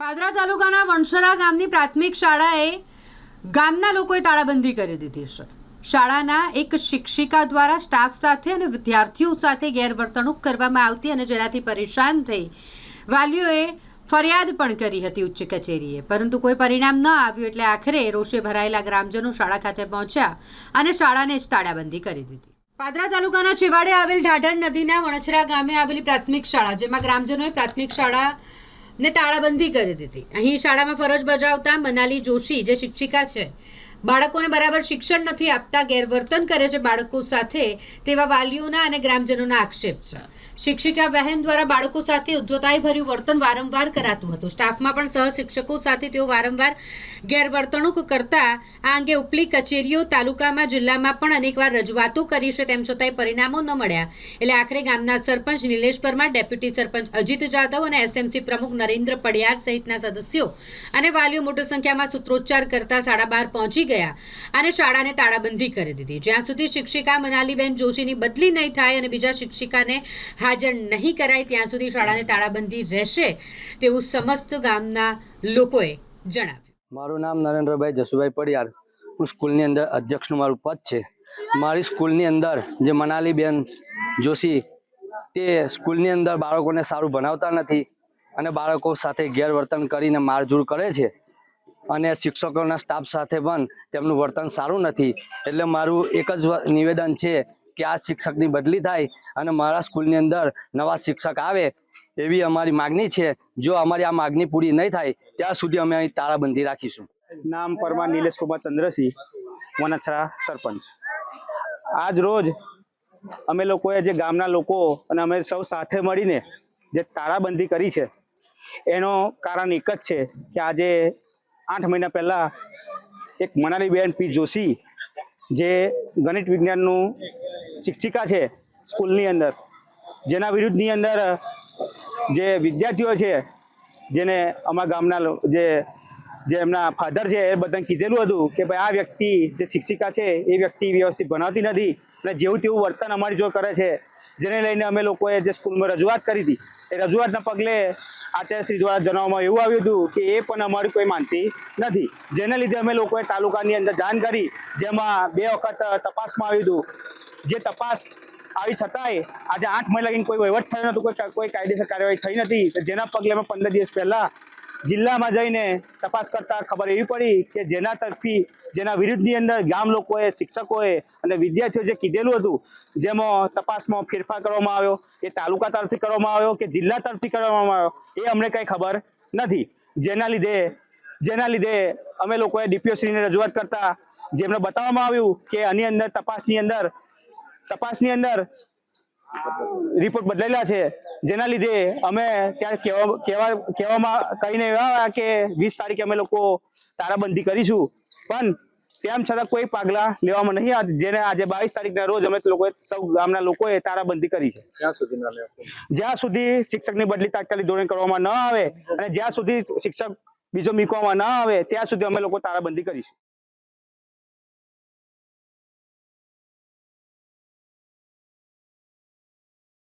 પાદરા તાલુકાના વણસરા ગામની પ્રાથમિક શાળાએ ગામના લોકોએ તાળાબંધી કરી દીધી છે. શાળાના એક શિક્ષિકા દ્વારા સ્ટાફ સાથે અને વિદ્યાર્થીઓ સાથે ગેરવર્તણૂક કરવામાં આવતી અને જેનાથી પરેશાન થઈ વાલીઓએ ફરિયાદ પણ કરી હતી ઉચ્ચ કચેરીએ. પરંતુ કોઈ પરિણામ ન આવ્યું એટલે આખરે રોષે ભરાયેલા ગ્રામજનો શાળા ખાતે પહોંચ્યા અને શાળાને જ તાળાબંધી કરી દીધી. પાદરા તાલુકાના છેવાડે આવેલ ઢાઢર નદીના વણછરા ગામે આવેલી પ્રાથમિક શાળા, જેમાં ગ્રામજનોએ પ્રાથમિક શાળા ને તાળાબંધી કરી દીધી. અહીં શાળામાં ફરજ બજાવતા મનાલી જોશી જે શિક્ષિકા છે બાળકોને બરાબર શિક્ષણ નથી આપતા, ગેરવર્તન કરે છે બાળકો સાથે તેવા વાલીઓના અને ગ્રામજનોના આક્ષેપ છે. શિક્ષિકા બહેન દ્વારા બાળકો સાથે ઉદ્ધતાઈ ભર્યું વર્તન વારંવાર કરાતું હતું. સ્ટાફમાં પણ સહ શિક્ષકો સાથે તેઓ વારંવાર ગેરવર્તણૂક કરતા, આ અંગે ઉપલી કચેરીઓ, તાલુકામાં, જિલ્લામાં પણ અનેકવાર રજૂઆતો કરી છે. તેમ છતાંય પરિણામો ન મળ્યા. એટલે આખરે ગામના સરપંચ નિલેશ પરમાર, ડેપ્યુટી સરપંચ અજીત જાદવ અને એસએમસી પ્રમુખ નરેન્દ્ર પડિયાર સહિતના સદસ્યો અને વાલીઓ મોટી સંખ્યામાં સૂત્રોચ્ચાર કરતા સાડા બાર પહોંચી ગયા અને શાળાને તાળાબંધી કરી દીધી. જ્યાં સુધી શિક્ષિકા મનાલીબેન જોશીની બદલી નહીં થાય અને બીજા શિક્ષિકાને હાજર નહીં કરાય, ત્યાં સુધી શાળાને તાળાબંધી રહેશે તેવું સમસ્ત ગામના લોકોએ જણાવ્યું. મારું નામ નરેન્દ્રભાઈ જસુભાઈ પડિયાર. હું સ્કૂલની અંદર અધ્યક્ષનું મારું પદ છે. મારી સ્કૂલની અંદર જે મનાલીબેન જોશી તે સ્કૂલની અંદર બાળકોને સારું ભણાવતા નથી અને બાળકો સાથે ગેરવર્તન કરીને મારઝૂડ કરે છે. અને શિક્ષકોના સ્ટાફ સાથે પણ તેમનું વર્તન સારું નથી. એટલે મારું એક જ નિવેદન છે કે આ શિક્ષકની બદલી થાય અને મારા સ્કૂલની અંદર નવા શિક્ષક આવે એવી અમારી માગણી છે. જો અમારી આ માગણી પૂરી નહીં થાય, ત્યાં સુધી અમે અહીં તાળાબંધી રાખીશું. નામ પરમાર નિલેશ કુમાર ચંદ્રસિંહ વનછરા સરપંચ. આજ રોજ અમે લોકોએ જે ગામના લોકો અને અમે સૌ સાથે મળીને જે તાળાબંધી કરી છે, એનો કારણ એક જ છે કે આજે આઠ મહિના પહેલાં એક મનાલીબેન પી જોશી, જે ગણિત વિજ્ઞાનનું શિક્ષિકા છે સ્કૂલની અંદર, જેના વિરુદ્ધની અંદર, જે વિદ્યાર્થીઓ છે, જેને અમારા ગામના જે જે એમના ફાધર છે, એ બધાને કીધેલું હતું કે ભાઈ આ વ્યક્તિ જે શિક્ષિકા છે, એ વ્યક્તિ વ્યવસ્થિત ભણાવતી નથી અને જેવું તેવું વર્તન અમારી જો કરે છે જેને લઈને અમે લોકોએ જે સ્કૂલમાં રજૂઆત કરી હતી, એ રજૂઆતના પગલે આચાર્યશ્રી દ્વારા જણાવવામાં એવું આવ્યું હતું કે એ પણ અમારી કોઈ માનતી નથી. જેને લીધે અમે લોકોએ તાલુકાની અંદર જાણ કરી, જેમાં બે વખત તપાસમાં આવ્યું હતું. જે તપાસ આવી છતાંય આજે આઠ મહિના લગીને કોઈ વહીવટ થયો નહોતો, કોઈ કોઈ કાયદેસર કાર્યવાહી થઈ નથી. જેના પગલે અમે પંદર દિવસ પહેલા જિલ્લામાં જઈને તપાસ કરતાં ખબર એવી પડી કે જેના તરફી, જેના વિરુદ્ધની અંદર ગામ લોકોએ, શિક્ષકોએ અને વિદ્યાર્થીઓ જે કીધેલું હતું, જેમાં તપાસમાં ફેરફાર કરવામાં આવ્યો એ તાલુકા તરફથી કરવામાં આવ્યો, કે જિલ્લા તરફથી કરવામાં આવ્યો, એ અમને કંઈ ખબર નથી. જેના લીધે જેના લીધે અમે લોકોએ ડીપીઓશ્રીને રજૂઆત કરતા જેમને બતાવવામાં આવ્યું કે આની અંદર તપાસની અંદર તપાસની અંદર રિપોર્ટ બદલેલા છે. જેના લીધે અમે ત્યાં કહેવા કહેવા કહેવામાં કહીને એવા આવ્યા કે વીસ તારીખે અમે લોકો તારાબંધી કરીશું. પણ તેમ છતાં કોઈ પગલાં લેવામાં નહીં જેને આજે બાવીસ તારીખના રોજ અમે લોકોએ સૌ ગામના લોકોએ તારાબંધી કરી છે. જ્યાં સુધી શિક્ષકની બદલી તાત્કાલિક ધોરણે કરવામાં ન આવે અને જ્યાં સુધી શિક્ષક બીજો મીકવામાં ન આવે ત્યાં સુધી અમે લોકો તારાબંધી કરીશું.